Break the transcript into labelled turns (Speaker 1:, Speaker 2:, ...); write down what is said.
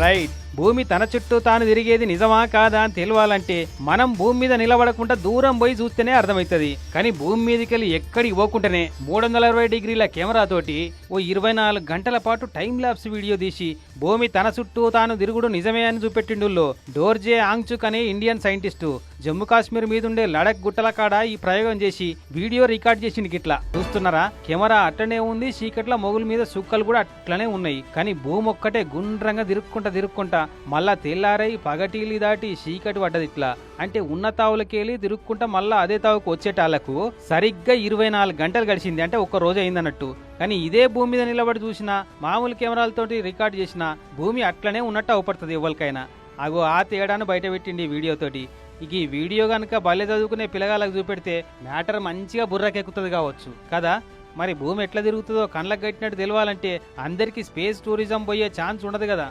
Speaker 1: Right. భూమి తన చుట్టూ తాను తిరిగేది నిజమా కాదా అని తెలియాలంటే మనం భూమి మీద నిలబడకుండా దూరం పోయి చూస్తేనే అర్థమవుతుంది. కానీ భూమి మీదకి వెళ్ళి ఎక్కడికి పోకుండానే మూడు వందల అరవై డిగ్రీల కెమెరా తోటి ఓ ఇరవై నాలుగు గంటల పాటు టైం ల్యాబ్స్ వీడియో తీసి భూమి తన చుట్టూ తాను తిరుగుడు నిజమే అని చూపెట్టిండుల్లో డోర్జే ఆంగ్చుక్ అనే ఇండియన్ సైంటిస్టు జమ్మూ కాశ్మీర్ మీదుండే లడక్ గుట్టల కాడ ఈ ప్రయోగం చేసి వీడియో రికార్డ్ చేసింది గిట్లా. చూస్తున్నారా? కెమెరా అట్టనే ఉంది చీకట్ల మొగుల మీద సుక్కలు కూడా అట్లనే ఉన్నాయి. కానీ భూమి ఒక్కటే గుండ్రంగా తిరుక్కుంటా తిరుక్కుంటా మళ్ళా తెల్లారై పగటీలి దాటి చీకటి పడ్డది ఇట్లా. అంటే ఉన్న తావులకెళ్ళి తిరుక్కుంటా మళ్ళా అదే తావుకు వచ్చేటాళ్ళకు సరిగ్గా ఇరవై నాలుగు గంటలు గడిచింది. అంటే ఒక్క రోజు అయిందన్నట్టు. కానీ ఇదే భూమి మీద నిలబడి చూసినా మామూలు కెమెరాలతోటి రికార్డ్ చేసినా భూమి అట్లనే ఉన్నట్టు అవపడుతుంది ఎవరికైనా అగో ఆ తేడాను బయట పెట్టిండి వీడియోతోటి ఇక ఈ వీడియో కనుక బల్లె చదువుకునే పిల్లగాళ్ళకు చూపెడితే మ్యాటర్ మంచిగా బుర్రకెక్కుతుంది కావచ్చు. కదా? మరి భూమి ఎట్లా తిరుగుతుందో కళ్ళకు కట్టినట్టు తెలియాలంటే అందరికీ స్పేస్ టూరిజం పోయే ఛాన్స్ ఉండదు కదా.